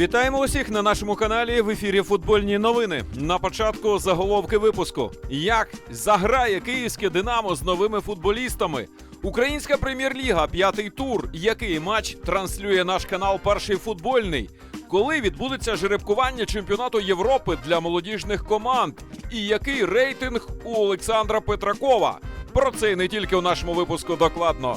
Вітаємо усіх на нашому каналі в ефірі Футбольні новини. На початку заголовки випуску: як заграє київське Динамо з новими футболістами? Українська прем'єр-ліга, п'ятий тур. Який матч транслює наш канал Перший футбольний? Коли відбудеться жеребкування чемпіонату Європи для молодіжних команд? І який рейтинг у Олександра Петракова? Про це і не тільки у нашому випуску докладно.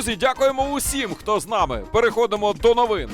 Друзі, дякуємо усім, хто з нами. Переходимо до новин.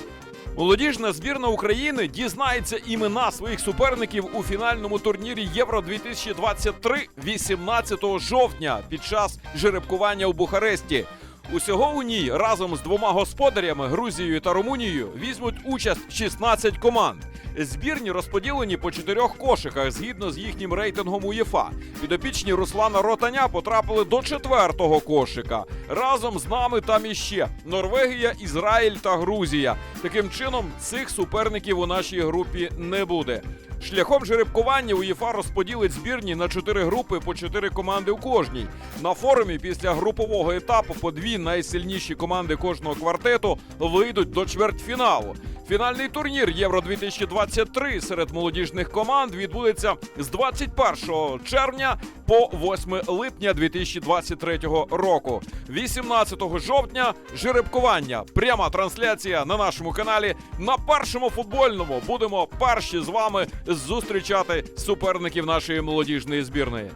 Молодіжна збірна України дізнається імена своїх суперників у фінальному турнірі Євро 2023 18 жовтня під час жеребкування у Бухаресті. Усього у ній разом з двома господарями Грузією та Румунією візьмуть участь 16 команд. Збірні розподілені по чотирьох кошиках згідно з їхнім рейтингом УЄФА. Підопічні Руслана Ротаня потрапили до четвертого кошика. Разом з нами там іще Норвегія, Ізраїль та Грузія. Таким чином, цих суперників у нашій групі не буде. Шляхом жеребкування УЄФА розподілить збірні на чотири групи по чотири команди у кожній. На форумі після групового етапу по дві найсильніші команди кожного квартету вийдуть до чвертьфіналу. Фінальний турнір Євро 2023 серед молодіжних команд відбудеться з 21 червня по 8 липня 2023 року. 18 жовтня жеребкування. Пряма трансляція на нашому каналі на першому футбольному. Будемо перші з вами зустрічати суперників нашої молодіжної збірної.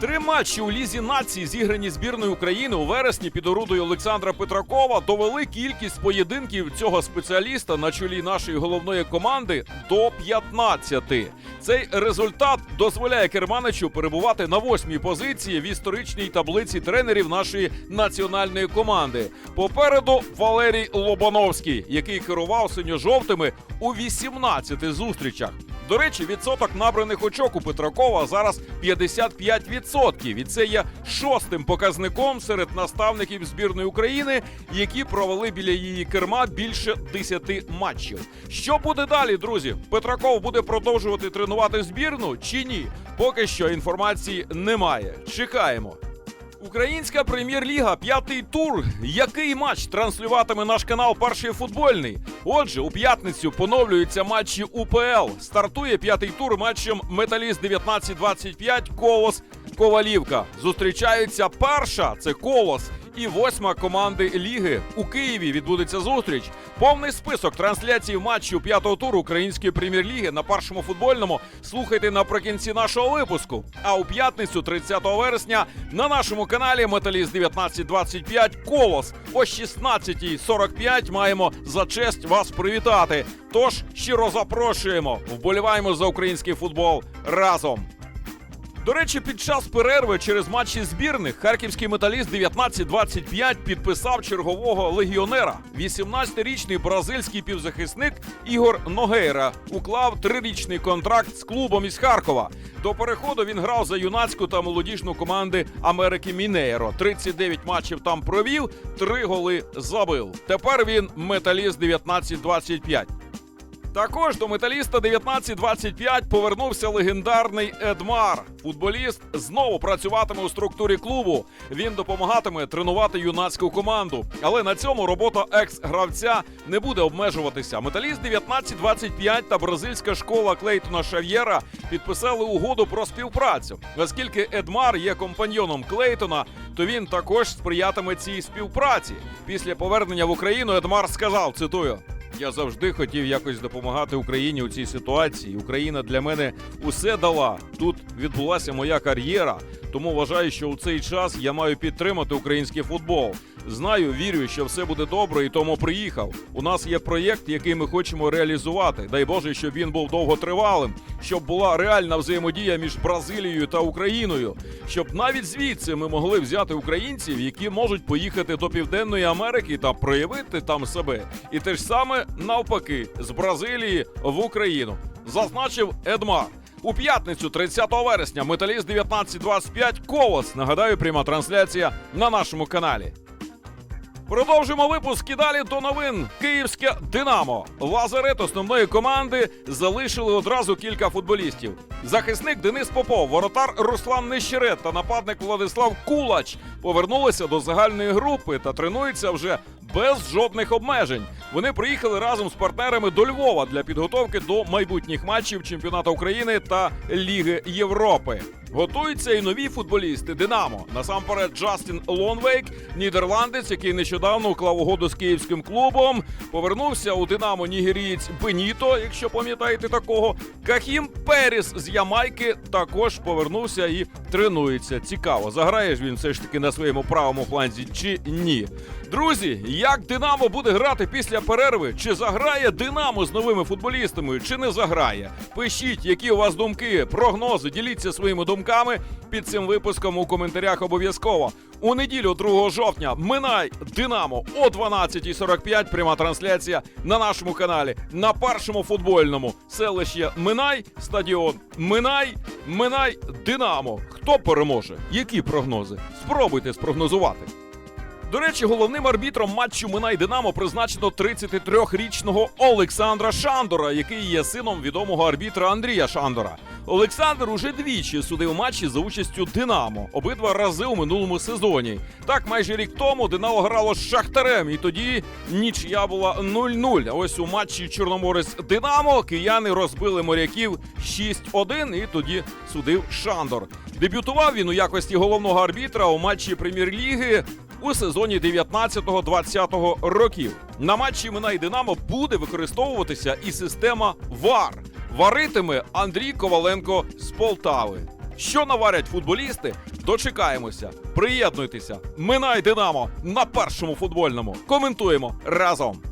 Три матчі у лізі нації, зіграні збірною України у вересні під орудою Олександра Петракова, довели кількість поєдинків цього спеціаліста на чолі нашої головної команди до 15. Цей результат дозволяє керманичу перебувати на восьмій позиції в історичній таблиці тренерів нашої національної команди. Попереду Валерій Лобановський, який керував синьо-жовтими у 18 зустрічах. До речі, відсоток набраних очок у Петракова зараз 55%. І це є шостим показником серед наставників збірної України, які провели біля її керма більше 10 матчів. Що буде далі, друзі? Петраков буде продовжувати тренувати збірну чи ні? Поки що інформації немає. Чекаємо. Українська прем'єр-ліга, п'ятий тур. Який матч транслюватиме наш канал Перший футбольний? Отже, у п'ятницю поновлюються матчі УПЛ. Стартує п'ятий тур матчем Металіст 1925 Колос Ковалівка. Зустрічаються перша це Колос. І восьма команди ліги у Києві відбудеться зустріч. Повний список трансляцій матчів п'ятого туру української прем'єр-ліги на першому футбольному слухайте наприкінці нашого випуску. А у п'ятницю, 30 вересня, на нашому каналі Металіст 1925 Колос о 16.45 маємо за честь вас привітати. Тож щиро запрошуємо, вболіваємо за український футбол разом. До речі, під час перерви через матчі збірних харківський металіст 1925 підписав чергового легіонера. 18-річний бразильський півзахисник Ігор Ногейра уклав трирічний контракт з клубом із Харкова. До переходу він грав за юнацьку та молодіжну команди Америки Мінейро. 39 матчів там провів, 3 голи забив. Тепер він металіст 1925. Також до металіста 1925 повернувся легендарний Едмар. Футболіст знову працюватиме у структурі клубу. Він допомагатиме тренувати юнацьку команду. Але на цьому робота екс-гравця не буде обмежуватися. Металіст 1925 та бразильська школа Клейтона Шав'єра підписали угоду про співпрацю. Оскільки Едмар є компаньйоном Клейтона, то він також сприятиме цій співпраці. Після повернення в Україну Едмар сказав: цитую. Я завжди хотів якось допомагати Україні у цій ситуації. Україна для мене усе дала. Тут відбулася моя кар'єра, тому вважаю, що у цей час я маю підтримати український футбол. Знаю, вірю, що все буде добре, і тому приїхав. У нас є проєкт, який ми хочемо реалізувати. Дай Боже, щоб він був довготривалим, щоб була реальна взаємодія між Бразилією та Україною, щоб навіть звідси ми могли взяти українців, які можуть поїхати до Південної Америки та проявити там себе. І те ж саме навпаки з Бразилії в Україну, зазначив Едмар. У п'ятницю, 30 вересня, металіст 1925 Колос. Нагадаю, пряма трансляція на нашому каналі. Продовжимо випуск і далі до новин. Київське Динамо. Лазарет основної команди залишили одразу кілька футболістів. Захисник Денис Попов, воротар Руслан Нещерет та нападник Владислав Кулач повернулися до загальної групи та тренуються вже без жодних обмежень. Вони приїхали разом з партнерами до Львова для підготовки до майбутніх матчів чемпіонату України та Ліги Європи. Готуються і нові футболісти Динамо. Насамперед, Джастін Лонвейк, нідерландець, який нещодавно уклав угоду з київським клубом. Повернувся у Динамо нігерієць Беніто, якщо пам'ятаєте такого. Кахім Періс з Ямайки також повернувся і тренується. Цікаво, заграє ж він все ж таки на своєму правому фланзі чи ні. Друзі, як Динамо буде грати після перерви? Чи заграє Динамо з новими футболістами, чи не заграє? Пишіть, які у вас думки, прогнози, діліться своїми думками під цим випуском у коментарях обов'язково. У неділю, 2 жовтня, Минай Динамо о 12.45. Пряма трансляція на нашому каналі на першому футбольному селище Минай, стадіон Минай, Минай Динамо. Хто переможе? Які прогнози? Спробуйте спрогнозувати. До речі, головним арбітром матчу Минай Динамо призначено 33-річного Олександра Шандора, який є сином відомого арбітра Андрія Шандора. Олександр уже двічі судив матчі за участю Динамо, обидва рази у минулому сезоні. Так, майже рік тому Динамо грало з Шахтарем, і тоді нічия була 0-0. А ось у матчі Чорноморець Динамо кияни розбили моряків 6-1, і тоді судив Шандор. Дебютував він у якості головного арбітра у матчі прем'єр-ліги у сезоні 19-20 років. На матчі Минай Динамо буде використовуватися і система ВАР. Варитиме Андрій Коваленко з Полтави. Що наварять футболісти? Дочекаємося. Приєднуйтеся. Минай Динамо на першому футбольному. Коментуємо разом.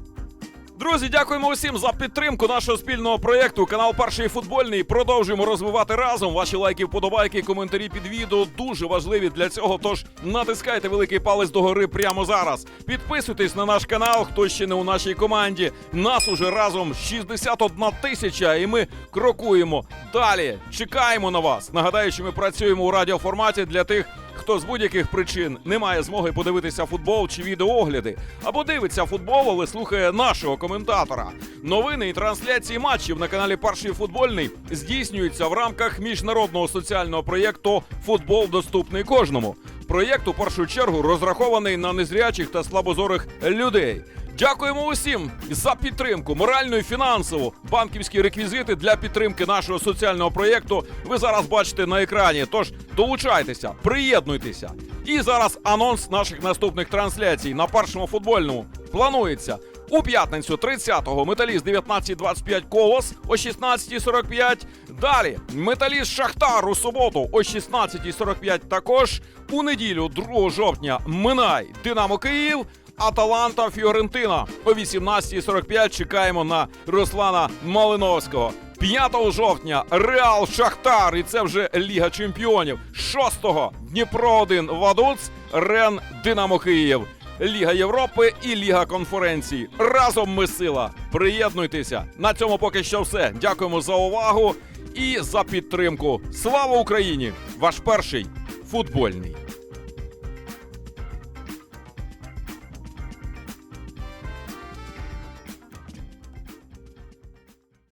Друзі, дякуємо усім за підтримку нашого спільного проєкту. Канал Перший футбольний. Продовжуємо розвивати разом. Ваші лайки, вподобайки, коментарі під відео дуже важливі для цього. Тож натискайте великий палець догори прямо зараз. Підписуйтесь на наш канал, хто ще не у нашій команді. Нас уже разом 61 тисяча, і ми крокуємо далі. Чекаємо на вас. Нагадаю, що ми працюємо у радіоформаті для тих. Хто з будь-яких причин не має змоги подивитися футбол чи відеоогляди, або дивиться футбол, але слухає нашого коментатора. Новини і трансляції матчів на каналі Перший футбольний здійснюються в рамках міжнародного соціального проєкту Футбол доступний кожному. Проєкт у першу чергу розрахований на незрячих та слабозорих людей. Дякуємо усім за підтримку, моральну і фінансову. Банківські реквізити для підтримки нашого соціального проєкту ви зараз бачите на екрані. Тож долучайтеся, приєднуйтеся. І зараз анонс наших наступних трансляцій на першому футбольному планується. У п'ятницю 30-го металіст 19.25 колос о 16.45. Далі металіст Шахтар у суботу о 16.45 також. У неділю 2 жовтня Минай Динамо Київ. Аталанта Фіорентина о 18.45 чекаємо на Руслана Малиновського. 5 жовтня Реал Шахтар, і це вже Ліга Чемпіонів. 6-го Дніпро 1 Вадуц, Рен Динамо Київ. Ліга Європи і Ліга конференцій. Разом ми сила. Приєднуйтеся. На цьому поки що все. Дякуємо за увагу і за підтримку. Слава Україні! Ваш перший футбольний.